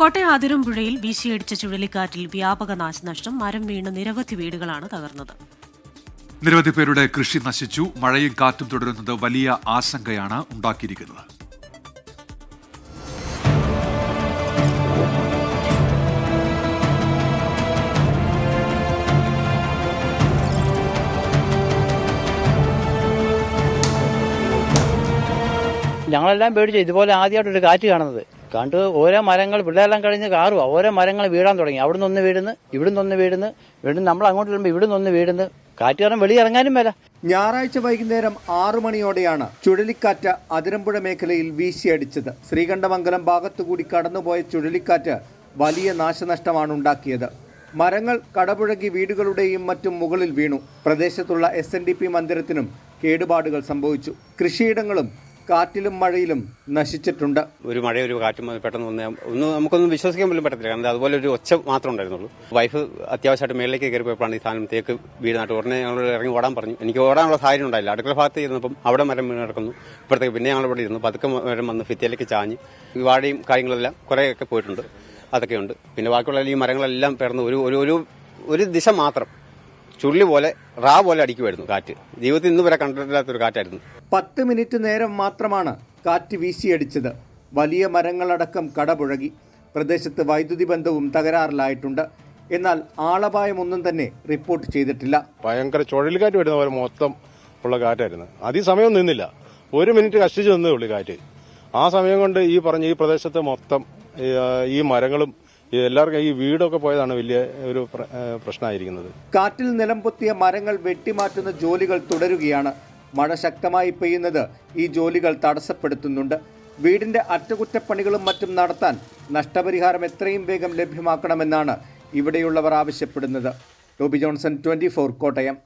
കോട്ടയം അതിരമ്പുഴയിൽ വീശിയടിച്ച ചുഴലിക്കാറ്റിൽ വ്യാപക നാശനഷ്ടം. മരം വീണ് നിരവധി വീടുകളാണ് തകർന്നത്. നിരവധി പേരുടെ കൃഷി നശിച്ചു. മഴയും കാറ്റും തുടരുന്നത് വലിയ ആശങ്കയാണ് ഉണ്ടാക്കിയിരിക്കുന്നത്. ഞങ്ങളെല്ലാം പേടിച്ചു ഇതുപോലെ ആദ്യമായിട്ടൊരു കാറ്റ് കാണുന്നത്. കണ്ട് ഓരോ മരങ്ങൾ പിള്ളേരെല്ലാം കഴിഞ്ഞ് കാറുക ഓരോ മരങ്ങൾ വീഴാൻ തുടങ്ങി. അവിടുന്ന് ഒന്ന് വീടുന്ന് ഇവിടുന്ന് ഒന്ന് വീടുന്ന് വീണ്ടും നമ്മൾ അങ്ങോട്ട് വരുമ്പോൾ ഇവിടുന്ന് വീടുന്ന് കാറ്റ് കാരണം വെളിയിറങ്ങാനും വരാം ഞായറാഴ്ച വൈകുന്നേരം ആറു മണിയോടെയാണ് ചുഴലിക്കാറ്റ് അതിരമ്പുഴ മേഖലയിൽ വീശിയടിച്ചത്. ശ്രീകണ്ഠമംഗലം ഭാഗത്തുകൂടി കടന്നുപോയ ചുഴലിക്കാറ്റ് വലിയ നാശനഷ്ടമാണ് ഉണ്ടാക്കിയത്. മരങ്ങൾ കടപുഴകി വീടുകളുടെയും മറ്റും മുകളിൽ വീണു. പ്രദേശത്തുള്ള എസ് എൻ ഡി പി മന്ദിരത്തിനും കേടുപാടുകൾ സംഭവിച്ചു. കൃഷിയിടങ്ങളും കാറ്റിലും മഴയിലും നശിച്ചിട്ടുണ്ട്. ഒരു മഴ ഒരു കാറ്റും പെട്ടെന്ന് വന്ന് ഒന്ന് നമുക്കൊന്നും വിശ്വസിക്കാൻ പോലും പറ്റത്തില്ല. കാരണം അതുപോലെ ഒരു ഒച്ച മാത്രമേ ഉണ്ടായിരുന്നുള്ളൂ. വൈഫ് അത്യാവശ്യമായിട്ട് മേളിലേക്ക് കയറി പോയപ്പോഴാണ് ഈ സാധനം തേക്ക് വീടിനായിട്ട് ഉടനെ ഞങ്ങൾ ഇറങ്ങി ഓടാൻ പറഞ്ഞു. എനിക്ക് ഓടാനുള്ള സാഹചര്യം ഉണ്ടായില്ല. അടുക്കള ഭാഗത്ത് ഇരുന്നപ്പം അവിടെ മരം വീണ് കിടക്കുന്നു. ഇപ്പോഴത്തേക്ക് പിന്നെ ഞങ്ങൾ ഇവിടെ ഇരുന്നു. പതുക്കെ മരം വന്ന് ഭിത്തിയിലേക്ക് ചാഞ്ഞ് ഈ വാഴയും കാര്യങ്ങളെല്ലാം കുറേയൊക്കെ പോയിട്ടുണ്ട്. അതൊക്കെയുണ്ട്. പിന്നെ ബാക്കിയുള്ള ഈ മരങ്ങളെല്ലാം പേർന്ന് ഒരു ഒരു ഒരു ദിശ മാത്രം. ചുള്ളി പോലെ റാ പോലെ അടിക്കുമായിരുന്നു കാറ്റ്. ജീവിതത്തിൽ ഇന്ന് വരെ കണ്ടിട്ടില്ലാത്തൊരു കാറ്റായിരുന്നു. പത്ത് മിനിറ്റ് നേരം മാത്രമാണ് കാറ്റ് വീശിയടിച്ചത്. വലിയ മരങ്ങളടക്കം കടപുഴകി. പ്രദേശത്ത് വൈദ്യുതി ബന്ധവും തകരാറിലായിട്ടുണ്ട്. എന്നാൽ ആളപായമൊന്നും തന്നെ റിപ്പോർട്ട് ചെയ്തിട്ടില്ല. ഭയങ്കര ചുഴലിക്കാറ്റ് വരുന്ന പോലെ മൊത്തം ഉള്ള കാറ്റായിരുന്നു. അതിസമയം നിന്നില്ല. ഒരു മിനിറ്റ് കഷ്ടിച്ച് നിന്നേ ഉള്ളൂ കാറ്റ്. ആ സമയം കൊണ്ട് ഈ പറഞ്ഞ ഈ പ്രദേശത്ത് മൊത്തം ഈ, മരങ്ങളും എല്ലാവർക്കും ഈ വീടൊക്കെ പോയതാണ് വലിയ ഒരു പ്രശ്നമായിരിക്കുന്നത്. കാറ്റിൽ നിലം പൊത്തിയ മരങ്ങൾ വെട്ടിമാറ്റുന്ന ജോലികൾ തുടരുകയാണ്. മഴ ശക്തമായി പെയ്യുന്നത് ഈ ജോലികൾ തടസ്സപ്പെടുത്തുന്നുണ്ട്. വീടിന്റെ അറ്റകുറ്റപ്പണികളും മറ്റും നടത്താൻ നഷ്ടപരിഹാരം എത്രയും വേഗം ലഭ്യമാക്കണമെന്നാണ് ഇവിടെയുള്ളവർ ആവശ്യപ്പെടുന്നത്. Toby Johnson twenty Kottayam.